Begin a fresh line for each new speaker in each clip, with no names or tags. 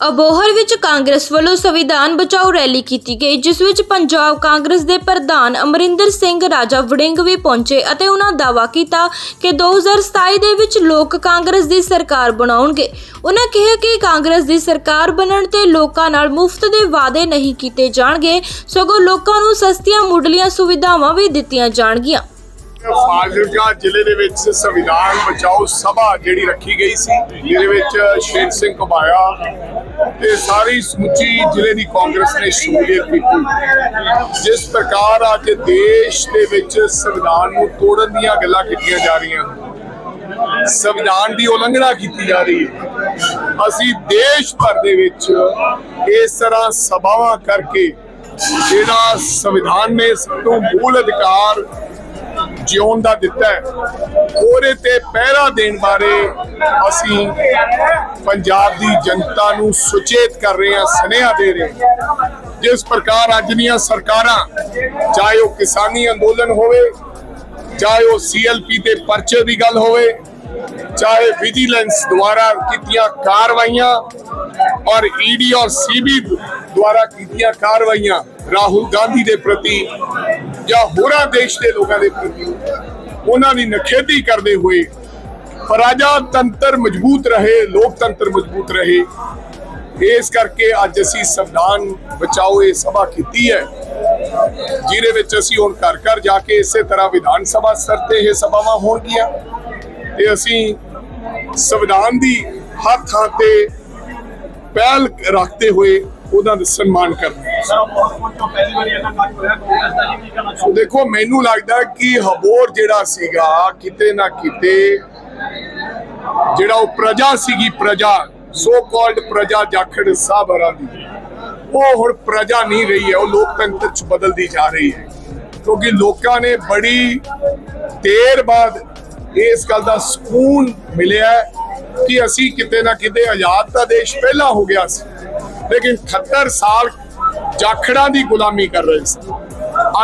ਅਬੋਹਰ ਵਿੱਚ ਕਾਂਗਰਸ ਵੱਲੋਂ ਸੰਵਿਧਾਨ ਬਚਾਓ ਰੈਲੀ ਕੀਤੀ ਗਈ, ਜਿਸ ਵਿੱਚ ਪੰਜਾਬ ਕਾਂਗਰਸ ਦੇ ਪ੍ਰਧਾਨ ਅਮਰਿੰਦਰ ਸਿੰਘ, ਰਾਜਾ ਵੜਿੰਗ ਵੀ ਪਹੁੰਚੇ ਅਤੇ ਉਹਨਾਂ ਦਾਅਵਾ ਕੀਤਾ ਕਿ 2027 ਦੇ ਵਿੱਚ ਲੋਕ ਕਾਂਗਰਸ ਦੀ ਸਰਕਾਰ ਬਣਾਉਣਗੇ। ਉਹਨਾਂ ਕਿਹਾ ਕਿ ਕਾਂਗਰਸ ਦੀ ਸਰਕਾਰ ਬਣਨ ਤੇ ਲੋਕਾਂ ਨਾਲ ਮੁਫਤ ਦੇ ਵਾਅਦੇ ਨਹੀਂ ਕੀਤੇ ਜਾਣਗੇ, ਸਗੋਂ ਲੋਕਾਂ ਨੂੰ ਸਸਤੀਆਂ ਮੁੱਢਲੀਆਂ ਸੁਵਿਧਾਵਾਂ ਵੀ ਦਿੱਤੀਆਂ ਜਾਣਗੀਆਂ।
ਫਾਜ਼ਿਲਕਾ ਜ਼ਿਲ੍ਹੇ ਦੇ ਵਿੱਚ ਸੰਵਿਧਾਨ ਬਚਾਓ ਸਭਾ ਜਿਹੜੀ ਰੱਖੀ ਗਈ ਸੀ, ਜਿਹਦੇ ਵਿੱਚ ਸ਼ੇਰ ਸਿੰਘ ਕਬਾਇਆ ਤੇ ਸਾਰੀ ਸਮੁੱਚੀ ਜ਼ਿਲ੍ਹੇ ਦੀ ਕਾਂਗਰਸ ਨੇ ਸ਼ਮੂਲੀਅਤ ਕੀਤੀ। ਜਿਸ ਪ੍ਰਕਾਰ ਅੱਜ ਦੇਸ਼ ਦੇ ਵਿੱਚ ਸੰਵਿਧਾਨ ਨੂੰ ਤੋੜਨ ਦੀਆਂ ਗੱਲਾਂ ਕੀਤੀਆਂ ਜਾ ਰਹੀਆਂ ਸੰਵਿਧਾਨ ਦੀ ਉਲੰਘਣਾ ਕੀਤੀ ਜਾ ਰਹੀ ਹੈ। ਅਸੀਂ ਦੇਸ਼ ਭਰ ਦੇ ਵਿੱਚ ਇਸ ਤਰ੍ਹਾਂ ਸਭਾਵਾਂ ਕਰਕੇ ਜਿਹੜਾ ਸੰਵਿਧਾਨ ਨੇ ਸਭ ਤੋਂ ਮੂਲ ਅਧਿਕਾਰ ਜਿਉਣ ਦਾ ਦਿੱਤਾ ਉਹਦੇ ਤੇ ਪਹਿਰਾ ਦੇਣ ਬਾਰੇ ਅਸੀਂ ਪੰਜਾਬ ਦੀ ਜਨਤਾ ਨੂੰ ਸੁਚੇਤ ਕਰ ਰਹੇ ਹਾਂ, ਸੁਨੇਹਾ ਦੇ ਰਹੇ ਹਾਂ। ਜਿਸ ਪ੍ਰਕਾਰ ਅੱਜ ਦੀਆਂ ਸਰਕਾਰਾਂ, ਚਾਹੇ ਉਹ ਕਿਸਾਨੀ ਅੰਦੋਲਨ ਹੋਵੇ, ਚਾਹੇ ਉਹ ਸੀਐਲਪੀ ਤੇ ਪਰਚੇ ਦੀ ਗੱਲ ਹੋਵੇ, ਚਾਹੇ ਵਿਜੀਲੈਂਸ ਦੁਆਰਾ ਕੀਤੀਆਂ ਕਾਰਵਾਈਆਂ ਔਰ ਈਡੀ ਔਰ ਸੀਬੀ ਦੁਆਰਾ ਕੀਤੀਆਂ ਕਾਰਵਾਈਆਂ, ਰਾਹੁਲ ਗਾਂਧੀ ਦੇ ਪ੍ਰਤੀ ਜਾਂ ਹੋਰਾਂ ਦੇਸ਼ ਦੇ ਲੋਕਾਂ ਦੇ ਪ੍ਰਤੀ ਉਹਨਾਂ ਦੀ ਨਖੇਦੀ ਕਰਦੇ ਹੋਏ ਪ੍ਰਜਾ ਮਜ਼ਬੂਤ ਰਹੇ, ਲੋਕਤੰਤਰ ਮਜ਼ਬੂਤ ਰਹੇ। ਇਸ ਕਰਕੇ ਅੱਜ ਅਸੀਂ ਸੰਵਿਧਾਨ ਬਚਾਓ ਇਹ ਸਭਾ ਕੀਤੀ ਹੈ। ਜਿਹਦੇ ਵਿੱਚ ਅਸੀਂ ਹੁਣ ਘਰ ਘਰ ਜਾ ਕੇ ਇਸੇ ਤਰ੍ਹਾਂ ਵਿਧਾਨ ਸਭਾ ਸਰ ਤੇ ਇਹ ਸਭਾਵਾਂ ਹੋਣਗੀਆਂ। ਤੇ ਅਸੀਂ ਸੰਵਿਧਾਨ ਦੀ ਹਰ ਥਾਂ ਤੇ ਪਹਿਲ ਰੱਖਦੇ ਹੋਏ ਉਹਨਾਂ ਦਾ ਸਨਮਾਨ ਕਰਦੇ ਹਾਂ।
ਸਰ ਬਹੁਤ ਤੋਂ ਪਹਿਲੀ ਵਾਰੀ ਇਹਨਾਂ ਕੱਟ ਹੋਇਆ ਕਾਂਗਰਸ ਦਾ ਜੀ ਕੀ ਕਹਿਣਾ ਚਾਹੁੰਦੇ
ਦੇਖੋ ਮੈਨੂੰ ਲੱਗਦਾ ਕਿ ਹਬੋਰ ਜਿਹੜਾ ਸੀਗਾ ਕਿਤੇ ਨਾ ਕਿਤੇ ਜਿਹੜਾ ਉਹ ਪ੍ਰਜਾ ਸੀਗੀ ਪ੍ਰਜਾ ਸੋ ਕਾਲਡ ਪ੍ਰਜਾ ਜਾਖੜ ਸਾਬਰਾਂ ਦੀ ਉਹ ਹੁਣ ਪ੍ਰਜਾ ਨਹੀਂ ਰਹੀ ਹੈ ਉਹ ਲੋਕਤੰਤਰ ਚ ਬਦਲਦੀ ਜਾ ਰਹੀ ਹੈ। ਕਿਉਂਕਿ ਲੋਕਾਂ ਨੇ ਬੜੀ ਦੇਰ ਬਾਅਦ ਇਸ ਗੱਲ ਦਾ ਸਕੂਨ ਮਿਲਿਆ ਕਿ ਅਸੀਂ ਕਿਤੇ ਨਾ ਕਿਤੇ ਆਜ਼ਾਦ ਤਾਂ ਦੇਸ਼ ਪਹਿਲਾਂ ਹੋ ਗਿਆ ਸੀ। ਲੇਕਿਨ 78 ਸਾਲ ਜਾਖੜਾਂ ਦੀ ਗੁਲਾਮੀ ਕਰ ਰਹੇ ਸੀ।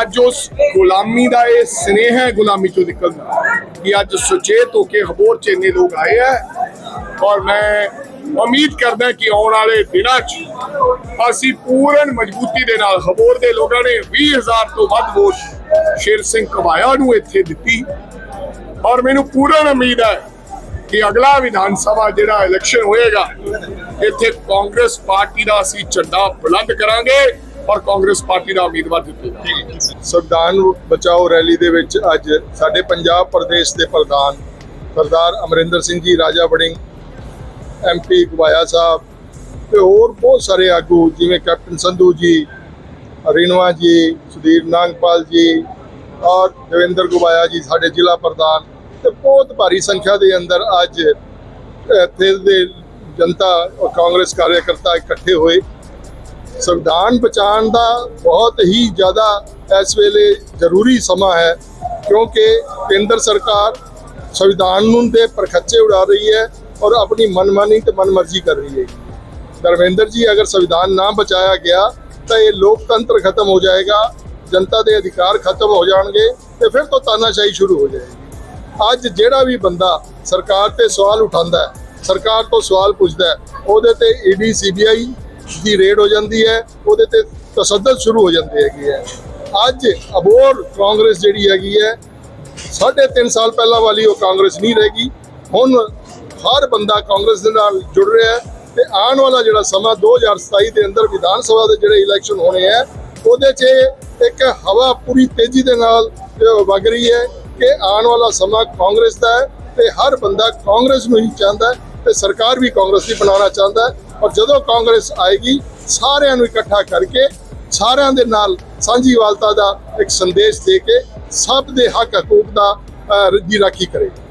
ਅੱਜ ਉਸ ਗੁਲਾਮੀ ਦਾ ਇਹ ਸਨੇਹ ਹੈ, ਗੁਲਾਮੀ ਤੋਂ ਨਿਕਲਣਾ ਕਿ ਅੱਜ ਸੁਚੇਤ ਹੋ ਕੇ ਹਬੋਰ ਚ ਇੰਨੇ ਲੋਕ ਆਏ ਹੈ। ਔਰ ਮੈਂ ਉਮੀਦ ਕਰਦਾ ਕਿ ਆਉਣ ਵਾਲੇ ਦਿਨਾਂ 'ਚ ਅਸੀਂ ਪੂਰਨ ਮਜ਼ਬੂਤੀ ਦੇ ਨਾਲ ਹਬੋਰ ਦੇ ਲੋਕਾਂ ਨੇ 20000 ਤੋਂ ਵੱਧ ਵੋਟ ਸ਼ੇਰ ਸਿੰਘ ਕਮਾਇਆ ਨੂੰ ਇੱਥੇ ਦਿੱਤੀ। ਔਰ ਮੈਨੂੰ ਪੂਰਨ ਉਮੀਦ ਹੈ ਕਿ ਅਗਲਾ ਵਿਧਾਨ ਸਭਾ ਜਿਹੜਾ ਇਲੈਕਸ਼ਨ ਹੋਏਗਾ, ਇੱਥੇ ਕਾਂਗਰਸ ਪਾਰਟੀ ਦਾ ਅਸੀਂ ਝੰਡਾ ਬੁਲੰਦ ਕਰਾਂਗੇ ਔਰ ਕਾਂਗਰਸ ਪਾਰਟੀ ਦਾ ਉਮੀਦਵਾਰ ਜਿੱਤੇਗਾ
ਸੰਵਿਧਾਨ ਬਚਾਓ ਰੈਲੀ ਦੇ ਵਿੱਚ ਅੱਜ ਸਾਡੇ ਪੰਜਾਬ ਪ੍ਰਦੇਸ਼ ਦੇ ਪ੍ਰਧਾਨ ਸਰਦਾਰ ਅਮਰਿੰਦਰ ਸਿੰਘ ਜੀ, ਰਾਜਾ ਵੜਿੰਗ ਐਮਪੀ ਗਵਾਇਆ ਸਾਹਿਬ ਤੇ ਹੋਰ ਬਹੁਤ ਸਾਰੇ ਆਗੂ, ਜਿਵੇਂ ਕੈਪਟਨ ਸੰਧੂ ਜੀ ਰੀਨਵਾ ਜੀ, ਸੁਧੀਰ ਨਾਗਪਾਲ ਜੀ ਔਰ ਦੇਵਿੰਦਰ ਗਵਾਇਆ ਜੀ, ਸਾਡੇ ਜ਼ਿਲ੍ਹਾ ਪ੍ਰਧਾਨ ਤੇ ਬਹੁਤ ਭਾਰੀ ਸੰਖਿਆ ਦੇ ਅੰਦਰ ਅੱਜ ਇੱਥੇ ਦੇ ਜਨਤਾ ਔਰ ਕਾਂਗਰਸ ਕਾਰਜਕਰਤਾ ਇਕੱਠੇ ਹੋਏ। ਸੰਵਿਧਾਨ ਬਚਾਉਣ ਦਾ ਬਹੁਤ ਹੀ ਜ਼ਿਆਦਾ ਇਸ ਵੇਲੇ ਜ਼ਰੂਰੀ ਸਮਾਂ ਹੈ, ਕਿਉਂਕਿ ਕੇਂਦਰ ਸਰਕਾਰ ਸੰਵਿਧਾਨ ਨੂੰ ਦੇ ਪਰਖੱਚੇ ਉਡਾ ਰਹੀ ਹੈ ਔਰ ਆਪਣੀ ਮਨਮਾਨੀ ਤੇ ਮਨਮਰਜ਼ੀ ਕਰ ਰਹੀ ਹੈ। ਧਰਮਿੰਦਰ ਜੀ, ਅਗਰ ਸੰਵਿਧਾਨ ਨਾ ਬਚਾਇਆ ਗਿਆ, ਤਾਂ ਇਹ ਲੋਕਤੰਤਰ ਖਤਮ ਹੋ ਜਾਏਗਾ, ਜਨਤਾ ਦੇ ਅਧਿਕਾਰ ਖਤਮ ਹੋ ਜਾਣਗੇ ਤੇ ਫਿਰ ਤੋਂ ਤਾਨਾਸ਼ਾਹੀ ਸ਼ੁਰੂ ਹੋ ਜਾਏਗੀ। ਅੱਜ ਜਿਹੜਾ ਵੀ ਬੰਦਾ ਸਰਕਾਰ ਤੇ ਸਵਾਲ ਉਠਾਉਂਦਾ ਹੈ, ਸਰਕਾਰ ਤੋਂ ਸਵਾਲ ਪੁੱਛਦਾ ਹੈ, ਉਹਦੇ ਤੇ ਈਡੀ, ਸੀਬੀਆਈ ਦੀ ਰੇਡ ਹੋ ਜਾਂਦੀ ਹੈ, ਉਹਦੇ ਤੇ ਤਸੱਦਦ ਸ਼ੁਰੂ ਹੋ ਜਾਂਦੀ ਹੈਗੀ ਹੈ। ਅੱਜ ਅਬੋਰ ਕਾਂਗਰਸ ਜਿਹੜੀ ਹੈਗੀ ਹੈ, ਸਾਢੇ ਤਿੰਨ ਸਾਲ ਪਹਿਲਾਂ ਵਾਲੀ ਉਹ ਕਾਂਗਰਸ ਨਹੀਂ ਰਹੇਗੀ, ਹੁਣ ਹਰ ਬੰਦਾ ਕਾਂਗਰਸ ਦੇ ਨਾਲ ਜੁੜ ਰਿਹਾ ਹੈ ਤੇ ਆਉਣ ਵਾਲਾ ਜਿਹੜਾ ਸਮਾਂ 2027 ਦੇ ਅੰਦਰ ਵਿਧਾਨ ਸਭਾ ਦੇ ਜਿਹੜੇ ਇਲੈਕਸ਼ਨ ਹੋਣੇ ਹੈ, ਉਹਦੇ 'ਚ ਇੱਕ ਹਵਾ ਪੂਰੀ ਤੇਜ਼ੀ ਦੇ ਨਾਲ ਵਗ ਰਹੀ ਹੈ ਕਿ ਆਉਣ ਵਾਲਾ ਸਮਾਂ ਕਾਂਗਰਸ ਦਾ ਹੈ ਤੇ ਹਰ ਬੰਦਾ ਕਾਂਗਰਸ ਨੂੰ ਹੀ ਚਾਹੁੰਦਾ ਹੈ ਤੇ ਸਰਕਾਰ ਵੀ ਕਾਂਗਰਸ ਦੀ ਬਣਾਉਣਾ ਚਾਹੁੰਦਾ ਔਰ ਜਦੋਂ ਕਾਂਗਰਸ ਆਏਗੀ ਸਾਰਿਆਂ ਨੂੰ ਇਕੱਠਾ ਕਰਕੇ ਸਾਰਿਆਂ ਦੇ ਨਾਲ ਸਾਂਝੀਵਾਲਤਾ ਦਾ ਇੱਕ ਸੰਦੇਸ਼ ਦੇ ਕੇ ਸਭ ਦੇ ਹੱਕ ਹਕੂਕ ਦਾ ਅਹ, ਦੀ ਰਾਖੀ ਕਰੇਗੀ।